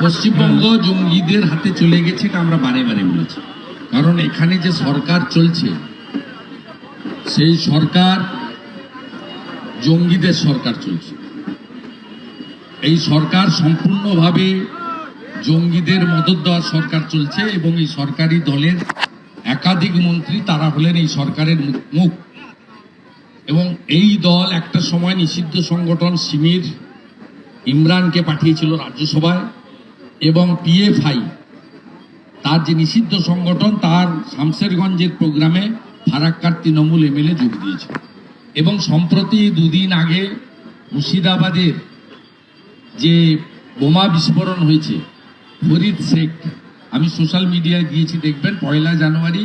পশ্চিমবঙ্গ জঙ্গিদের হাতে চলে গেছে আমরা বারে বারে বলেছি। কারণ এখানে যে সরকার চলছে, সেই সরকার জঙ্গিদের সরকার চলছে। এই সরকার সম্পূর্ণভাবে জঙ্গিদের মদত দেওয়ার সরকার চলছে এবং এই সরকারি দলের একাধিক মন্ত্রী তারা হলেন এই সরকারের মুখ। এবং এই দল একটা সময় নিষিদ্ধ সংগঠন সিমির ইমরানকে পাঠিয়েছিল রাজ্যসভায়। এবং পিএফআই তার যে নিষিদ্ধ সংগঠন, তার শামসেরগঞ্জের প্রোগ্রামে ফারাক্কার তৃণমূল এমএলএ যোগ দিয়েছে। এবং সম্প্রতি দুদিন আগে মুর্শিদাবাদের যে বোমা বিস্ফোরণ হয়েছে, ফরিদ শেখ, আমি সোশ্যাল মিডিয়ায় দিয়েছি, দেখবেন পয়লা জানুয়ারি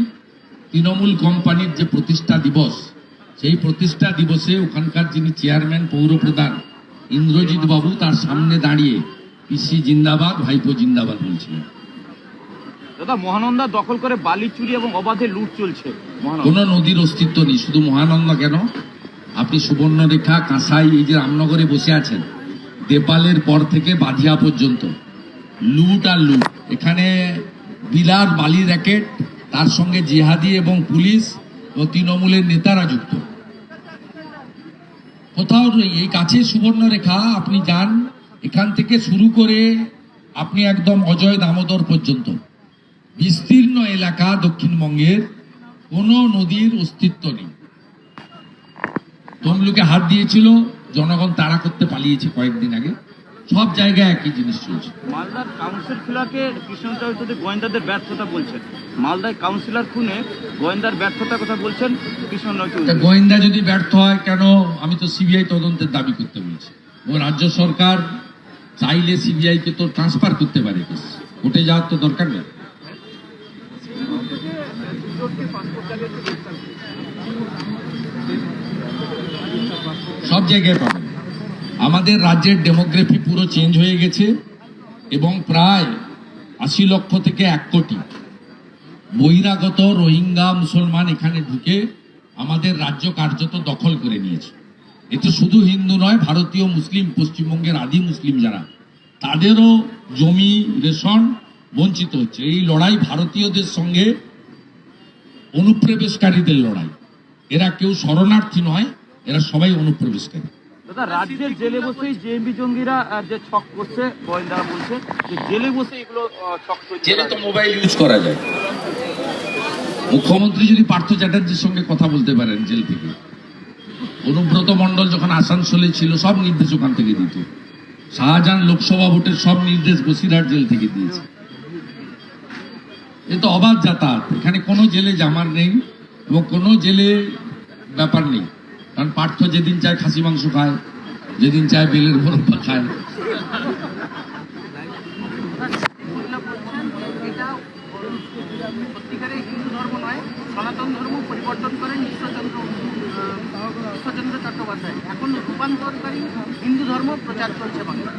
তৃণমূল কোম্পানির যে প্রতিষ্ঠা দিবস, সেই প্রতিষ্ঠা দিবসে ওখানকার যিনি চেয়ারম্যান, পৌরপ্রধান ইন্দ্রজিৎ বাবু তার সামনে দাঁড়িয়ে পিসি জিন্দাবাদ ভাইপো জিন্দাবাদ বলছিলেন। দাদা মহানন্দা দখল করে বালি চুরি এবং অবাধে লুট চলছে। কোনো নদীর অস্তিত্ব নেই শুধু মহানন্দা কেন? আপনি সুবর্ণরেখা কাঁসাই এই যে রামনগরে বসে আছেন দেপালের পর থেকে বাধিয়া পর্যন্ত লুট আর লুট। এখানে বিলার বালি র্যাকেট তার সঙ্গে জিহাদি এবং পুলিশ ও তৃণমূলের নেতারা যুক্ত। কোথাও এই কাছে সুবর্ণরেখা আপনি যান এখান থেকে শুরু করে আপনি একদম অজয় দামোদর পর্যন্ত। বিস্তীর্ণ এলাকা দক্ষিণবঙ্গের কোনো নদীর অস্তিত্ব নেই। তমলুকে হাত দিয়েছিল জনগণ তাড়া করতে পালিয়েছে কয়েকদিন আগে। সব জায়গায় একই জিনিস চলছে। মালদার কাউন্সিলরকে কৃষ্ণ চৌধুরী গোয়েন্দাদের ব্যর্থতা বলছেন। মালদায় কাউন্সিলর খুনে গোয়েন্দার ব্যর্থতার কথা বলছেন কৃষ্ণ গোয়েন্দা যদি ব্যর্থ হয় কেন? আমি তো সিবিআই তদন্তের দাবি করতে বলছি। ও রাজ্য সরকার চাইলে সিবিআই কে তো ট্রান্সফার করতে পারে কোর্টে যাওয়ার তো দরকার নেই সব জায়গায় পাবেন। আমাদের রাজ্যের ডেমোগ্রাফি পুরো চেঞ্জ হয়ে গেছে এবং প্রায় আশি লক্ষ থেকে এক কোটি বহিরাগত রোহিঙ্গা মুসলমান এখানে ঢুকে আমাদের রাজ্য কার্যত দখল করে নিয়েছে। এতে শুধু হিন্দু নয় ভারতীয় মুসলিম পশ্চিমবঙ্গের আদি মুসলিম যারা তাদেরও জমি রেশন বঞ্চিত হচ্ছে। এই লড়াই ভারতীয়দের সঙ্গে অনুপ্রবেশকারীদের লড়াই। এরা কেউ শরণার্থী নয় এরা সবাই অনুপ্রবেশকারী। দাদা রাজ্যের জেলে বসেই জেএমবি জঙ্গিরা যে ছক করছে গোয়েন্দারা বলছে যে জেলে বসে এগুলো ছক জেলে তো মোবাইল ইউজ করা যায়। মুখ্যমন্ত্রী যদি পার্থ চ্যাটার্জির সঙ্গে কথা বলতে পারেন জেল থেকে। অনুব্রত মণ্ডল যখন আসানসোলে ছিল, সব নির্দেশ ওখান থেকে দিত। শাহজাহান লোকসভা ভোটের সব নির্দেশ বসিরহাট জেল থেকে দিয়েছে। এ তো অবাধ যাতায়াত। এখানে কোনো জেলে জামার নেই এবং কোনো জেলে ব্যাপার নেই। কারণ পার্থ যেদিন চায় খাসি মাংস খায়, যেদিন চায় বেলের মোরব্বা খায়। সত্যিকারের হিন্দু ধর্ম নয়। সনাতন ধর্ম পরিবর্তন করেন ঈশ্বরচন্দ্র ঈশ্বরচন্দ্র চট্টোপাধ্যায়। এখন রূপান্তরকারী হিন্দু ধর্ম প্রচার চলছে বাংলায়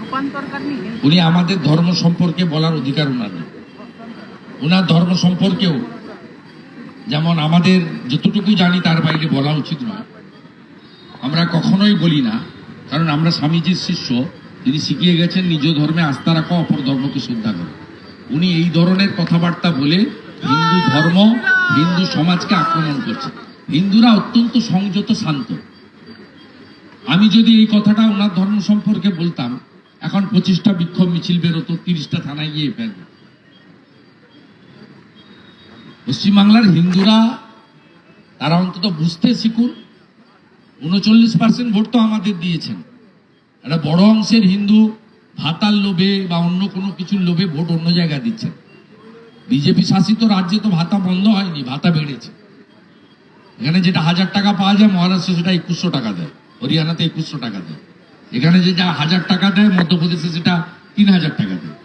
রূপান্তরকারী উনি আমাদের ধর্ম সম্পর্কে বলার অধিকার ওনার ওনার ধর্ম সম্পর্কেও যেমন আমাদের যতটুকু জানি তার বাইরে বলা উচিত নয়। আমরা কখনোই বলি না, কারণ আমরা স্বামীজির শিষ্য, তিনি শিখিয়ে গেছেন, নিজ ধর্মে আস্থা রাখো, অপর ধর্মকে শ্রদ্ধা করো। উনি এই ধরনের কথাবার্তা বলে হিন্দু ধর্ম, হিন্দু সমাজকে আক্রমণ করছে। হিন্দুরা অত্যন্ত সংযত, শান্ত। আমি যদি এই কথাটা ওনার ধর্ম সম্পর্কে বলতাম, এখন পঁচিশটা বিক্ষোভ মিছিল বেরোতো, তিরিশটা থানায় গিয়ে ফেলবে পশ্চিমবাংলার হিন্দুরা, তারা অন্তত বুঝতে শিখুন, উনচল্লিশ পার্সেন্ট ভোট তো আমাদের দিয়েছেন। একটা বড় অংশের হিন্দু ভাতার লোভে বা অন্য কোনো কিছুর লোভে ভোট অন্য জায়গায় দিচ্ছেন। বিজেপি শাসিত রাজ্যে তো ভাতা বন্ধ হয়নি, ভাতা বেড়েছে। এখানে যেটা হাজার টাকা পাওয়া যায় মহারাষ্ট্রে সেটা একুশশো টাকা দেয়, হরিয়ানাতে একুশশো টাকা দেয়। এখানে যে যা হাজার টাকা দেয়, মধ্যপ্রদেশে সেটা তিন হাজার টাকা দেয়।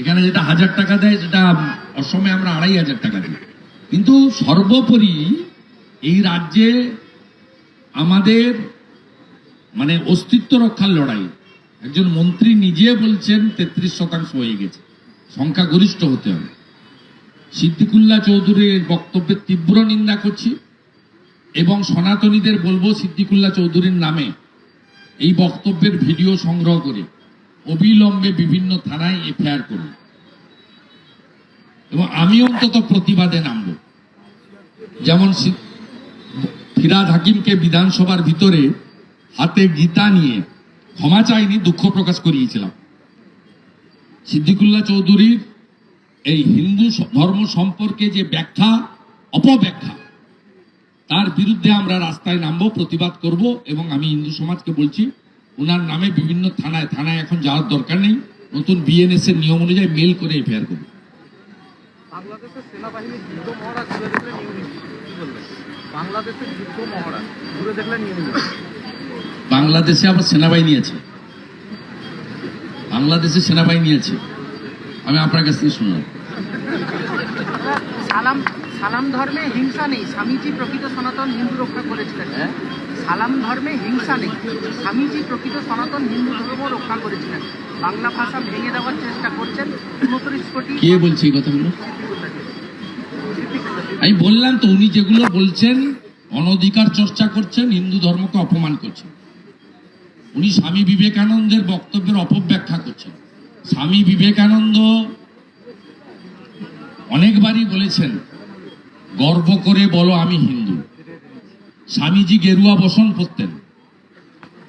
এখানে যেটা হাজার টাকা দেয়, সেটা অসমে আমরা আড়াই হাজার টাকা দিই। কিন্তু সর্বোপরি এই রাজ্যে আমাদের মানে অস্তিত্ব রক্ষার লড়াই। একজন মন্ত্রী নিজে বলছেন তেত্রিশ শতাংশ হয়ে গেছে। সংখ্যাগরিষ্ঠ হতে হবে। সিদ্দিকুল্লাহ চৌধুরীর বক্তব্যের তীব্র নিন্দা করছি এবং সনাতনীদের বলব সিদ্দিকুল্লাহ চৌধুরীর নামে এই বক্তব্যের ভিডিও সংগ্রহ করে অবিলম্বে বিভিন্ন থানায় এফআইআর করুন। এবং আমি অন্তত প্রতিবাদে নামব। যেমন ফিরাদ হাকিমকে বিধানসভার ভিতরে হাতে গীতা নিয়ে ক্ষমা চাইনি, দুঃখ প্রকাশ করিয়েছিলাম। সিদ্দিকুল্লাহ চৌধুরীর এই হিন্দু ধর্ম সম্পর্কে যে ব্যাখ্যা অপব্যাখ্যা তার বিরুদ্ধে আমরা রাস্তায় নামবো প্রতিবাদ করব এবং আমি হিন্দু সমাজকে বলছি ওনার নামে বিভিন্ন থানায় থানায় এখন যাওয়ার দরকার নেই নতুন বিএনএস এর নিয়ম অনুযায়ী মেল করে এফআইআর করব। বাংলাদেশে আবার সেনাবাহিনী আছে। বাংলাদেশে সেনাবাহিনী আছে। আমি আপনার কাছ থেকে শুনলাম। সালাম সালাম ধর্মে হিংসা নেই। স্বামীজি প্রকৃত সনাতন হিন্দু রক্ষা করেছিলেন হ্যাঁ? সালাম ধর্মে হিংসা নেই। স্বামীজি প্রকৃত সনাতন হিন্দু ধর্ম রক্ষা করেছিলেন। বাংলা ভাষা ভেঙে দেওয়ার চেষ্টা করছেন উনত্রিশ কোটি কে বলছে কথাগুলো? আমি বললাম তো উনি যেগুলো বলছেন অনধিকার চর্চা করছেন হিন্দু ধর্মকে অপমান করছেন। উনি স্বামী বিবেকানন্দের বক্তব্যের অপব্যাখ্যা করছেন। স্বামী বিবেকানন্দ অনেকবারই বলেছেন, গর্ব করে বলো আমি হিন্দু। স্বামীজি গেরুয়া বসন করতেন।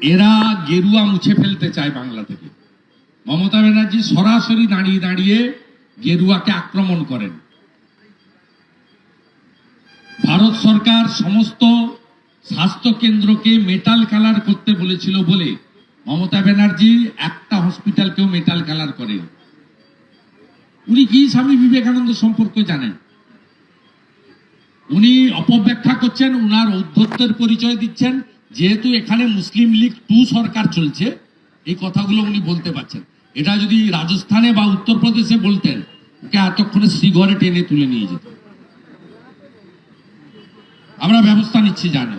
এরা গেরুয়া মুছে ফেলতে চায় বাংলা থেকে। মমতা ব্যানার্জি সরাসরি দাঁড়িয়ে দাঁড়িয়ে গেরুয়াকে আক্রমণ করেন। ভারত সরকার সমস্ত স্বাস্থ্য কেন্দ্রকে মেটাল কালার করতে বলেছিল বলে মমতা ব্যানার্জি একটা হসপিটালকেও মেটাল কালার করেন। উনি কি স্বামী বিবেকানন্দ সম্পর্কে জানেন? উনি অপব্যাখ্যা করছেন উনার ঔদ্ধত্যের পরিচয় দিচ্ছেন। যেহেতু এখানে মুসলিম লীগ টু সরকার চলছে এই কথাগুলো উনি বলতে পারছেন। এটা যদি রাজস্থানে বা উত্তরপ্রদেশে বলতেন ওকে এতক্ষণে শ্রীঘরে টেনে তুলে নিয়ে যেত। আমরা ব্যবস্থা নিচ্ছি জানো।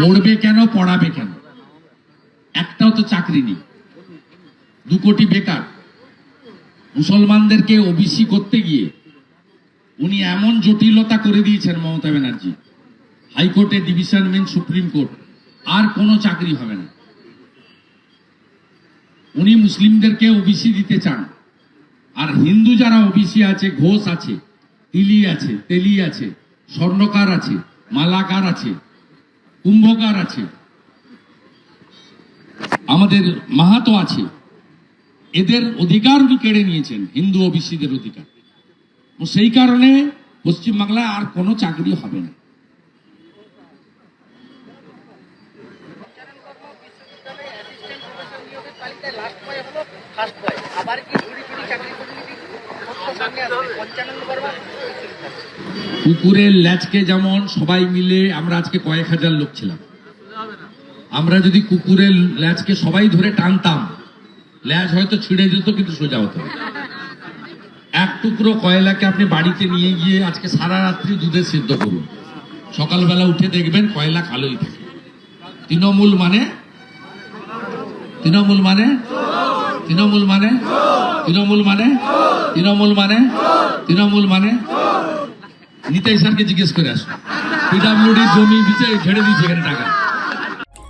পড়বে কেন পড়াবে কেন? একটাও তো চাকরি নেই। দু কোটি বেকার। মুসলমানদেরকে ওবিসি করতে গিয়ে উনি এমন জটিলতা করে দিয়েছেন মমতা ব্যানার্জি। হাইকোর্টে ডিভিশন বেঞ্চ, সুপ্রিম কোর্ট, আর কোনো চাকরি হবে না। উনি মুসলিমদেরকে ওবিসি দিতে চান। আর হিন্দু যারা ওবিসি আছে, ঘোষ আছে, তিলি আছে, তেলি আছে, স্বর্ণকার আছে, মালাকার আছে, কুম্ভকার আছে আমাদের মাহাতো আছে। এদের অধিকার কেড়ে নিয়েছেন, হিন্দু ওবিসিদের অধিকার। সেই কারণে পশ্চিমবাংলায় আর কোনো চাকরি হবে না। কুকুরের ল্যাচকে যেমন সবাই মিলে আমরা আজকে কয়েক হাজার লোক ছিলাম। আমরা যদি কুকুরের ল্যাচকে সবাই ধরে টানতাম ল্যাচ হয়তো ছিঁড়ে যেত, কিন্তু সোজা হতো এক টুকরো কয়লাকে আপনি বাড়িতে নিয়ে গিয়ে আজকে সারা রাত্রি দুধে সিদ্ধ করুন। সকালবেলা উঠে দেখবেন কয়লা কালোই থাকে। তৃণমূল মানে? তৃণমূল মানে? তৃণমূল মানে? তৃণমূল মানে? তৃণমূল মানে? তৃণমূল মানে? নিতাই স্যারকে জিজ্ঞেস করে আসুন। পিডাব্লিউডি জমি বিচে ছেড়ে দিয়েছে এখানে টাকা।